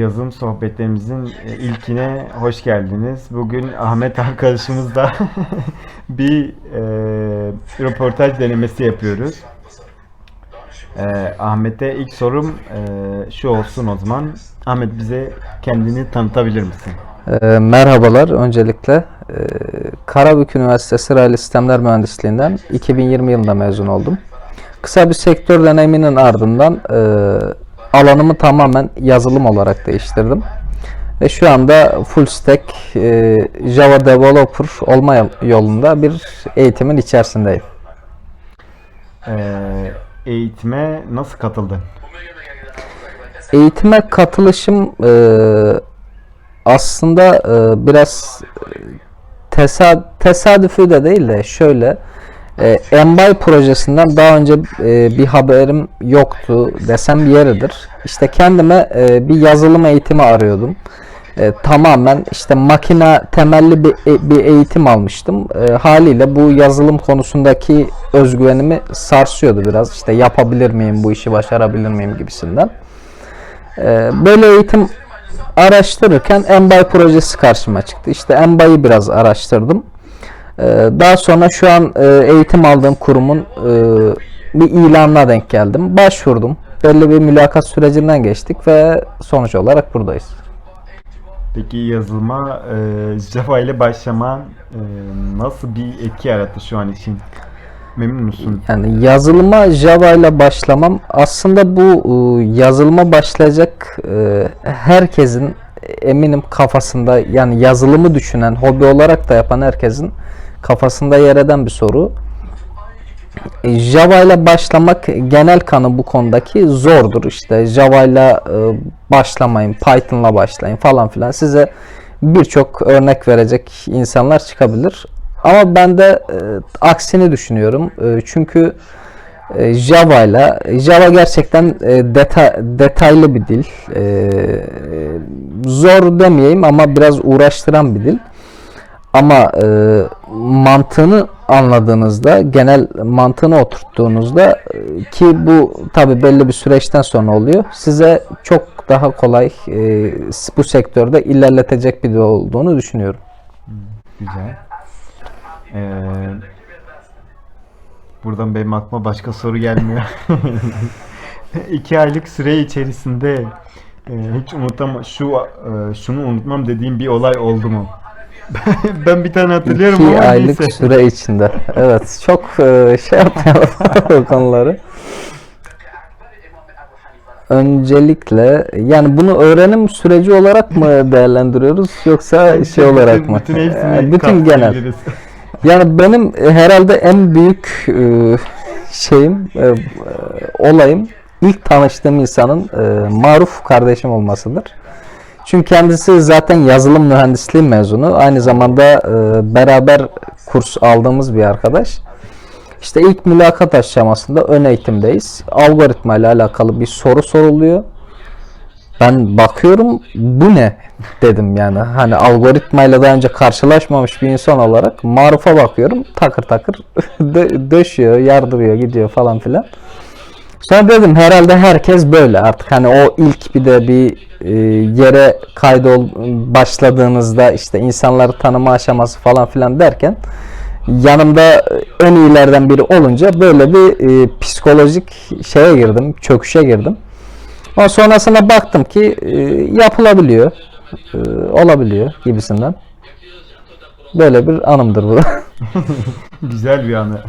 yazım sohbetlerimizin e, ilkine hoş geldiniz. Bugün Ahmet arkadaşımızla bir e, röportaj denemesi yapıyoruz. E, Ahmet'e ilk sorum e, şu olsun o zaman. Ahmet bize kendini tanıtabilir misin? Ee, Merhabalar öncelikle. Ee, Karabük Üniversitesi Raylı Sistemler Mühendisliğinden 2020 yılında mezun oldum. Kısa bir sektör deneyiminin ardından e, alanımı tamamen yazılım olarak değiştirdim. Ve şu anda full stack e, Java developer olma yol- yolunda bir eğitimin içerisindeyim. E, eğitime nasıl katıldın? Eğitime katılışım e, aslında e, biraz e, tesa- tesadüfi de değil de şöyle e, Enbay projesinden daha önce e, bir haberim yoktu desem yeridir. İşte kendime e, bir yazılım eğitimi arıyordum. E, tamamen işte makine temelli bir, e- bir eğitim almıştım. E, haliyle bu yazılım konusundaki özgüvenimi sarsıyordu biraz. İşte yapabilir miyim bu işi başarabilir miyim gibisinden. Ee, böyle eğitim araştırırken Enbay projesi karşıma çıktı. İşte Enbay'ı biraz araştırdım. Ee, daha sonra şu an e, eğitim aldığım kurumun e, bir ilanına denk geldim. Başvurdum. Belli bir mülakat sürecinden geçtik ve sonuç olarak buradayız. Peki yazılıma e, Java ile başlaman e, nasıl bir etki yarattı şu an için? Memnun musun? Yani yazılıma Java ile başlamam aslında bu e, yazılıma başlayacak e, herkesin eminim kafasında yani yazılımı düşünen, hobi olarak da yapan herkesin kafasında yer eden bir soru. E, Java ile başlamak genel kanı bu konudaki zordur. İşte Java ile e, başlamayın, Python'la başlayın falan filan. Size birçok örnek verecek insanlar çıkabilir. Ama ben de e, aksini düşünüyorum. E, çünkü e, Java ile Java gerçekten e, deta- detaylı bir dil. E, zor demeyeyim ama biraz uğraştıran bir dil. Ama e, mantığını anladığınızda, genel mantığını oturttuğunuzda e, ki bu tabi belli bir süreçten sonra oluyor. Size çok daha kolay e, bu sektörde ilerletecek bir dil olduğunu düşünüyorum. Güzel. Ee, buradan benim aklıma başka soru gelmiyor. İki aylık süre içerisinde e, hiç unutamam şu e, şunu unutmam dediğim bir olay oldu mu? Ben bir tane hatırlıyorum İki ama aylık neyse. süre içinde. Evet, çok e, şey yapmayalım o konuları. Öncelikle yani bunu öğrenim süreci olarak mı değerlendiriyoruz yoksa şey olarak mı? Bütün hepsini Yani bütün genel. Yani benim e, herhalde en büyük e, şeyim, e, e, olayım ilk tanıştığım insanın e, Maruf kardeşim olmasıdır. Çünkü kendisi zaten yazılım mühendisliği mezunu. Aynı zamanda e, beraber kurs aldığımız bir arkadaş. İşte ilk mülakat aşamasında ön eğitimdeyiz. Algoritma ile alakalı bir soru soruluyor. Ben bakıyorum bu ne dedim yani. Hani algoritmayla daha önce karşılaşmamış bir insan olarak marufa bakıyorum. Takır takır dö- döşüyor, yardırıyor, gidiyor falan filan. Sonra dedim herhalde herkes böyle artık hani o ilk bir de bir e, yere kaydol başladığınızda işte insanları tanıma aşaması falan filan derken yanımda en iyilerden biri olunca böyle bir e, psikolojik şeye girdim, çöküşe girdim. Ama sonrasında baktım ki e, yapılabiliyor, e, olabiliyor gibisinden. Böyle bir anımdır bu. Güzel bir anı.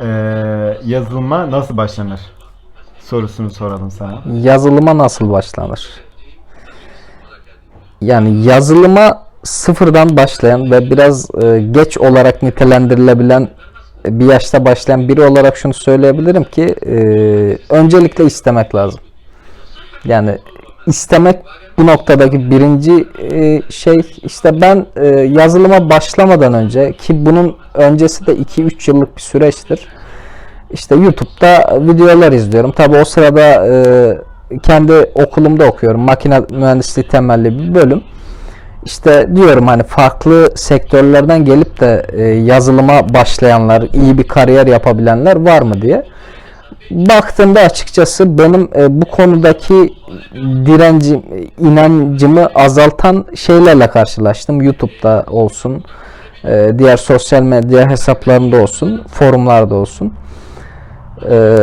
Ee, yazılıma nasıl başlanır? Sorusunu soralım sana. Yazılıma nasıl başlanır? Yani yazılıma sıfırdan başlayan ve biraz e, geç olarak nitelendirilebilen bir yaşta başlayan biri olarak şunu söyleyebilirim ki e, öncelikle istemek lazım. Yani istemek bu noktadaki birinci e, şey işte ben e, yazılıma başlamadan önce ki bunun öncesi de 2-3 yıllık bir süreçtir. İşte YouTube'da videolar izliyorum. Tabi o sırada e, kendi okulumda okuyorum. Makine mühendisliği temelli bir bölüm. İşte diyorum hani farklı sektörlerden gelip de yazılıma başlayanlar, iyi bir kariyer yapabilenler var mı diye. Baktığımda açıkçası benim e, bu konudaki direncim, inancımı azaltan şeylerle karşılaştım. YouTube'da olsun, e, diğer sosyal medya hesaplarında olsun, forumlarda olsun. E,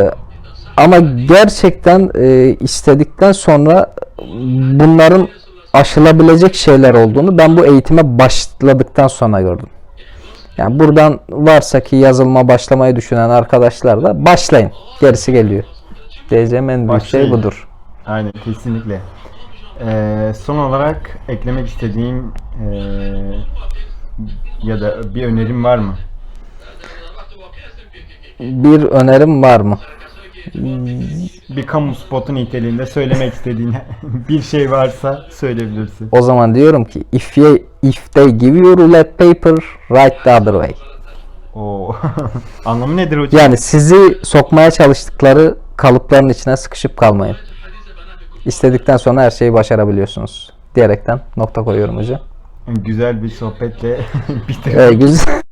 ama gerçekten e, istedikten sonra bunların aşılabilecek şeyler olduğunu ben bu eğitime başladıktan sonra gördüm. Yani buradan varsa ki yazılıma başlamayı düşünen arkadaşlar da başlayın. Gerisi geliyor. Diyeceğim en büyük şey budur. Aynen kesinlikle. Ee, son olarak eklemek istediğin ee, ya da bir önerim var mı? Bir önerim var mı? Bir kamu spotu niteliğinde söylemek istediğin bir şey varsa söyleyebilirsin. O zaman diyorum ki if you, if they give you roulette paper, write the other way. Oo. Anlamı nedir hocam? Yani sizi sokmaya çalıştıkları kalıpların içine sıkışıp kalmayın. İstedikten sonra her şeyi başarabiliyorsunuz. Diyerekten nokta koyuyorum hocam. Güzel bir sohbetle bitir. Ee, güzel.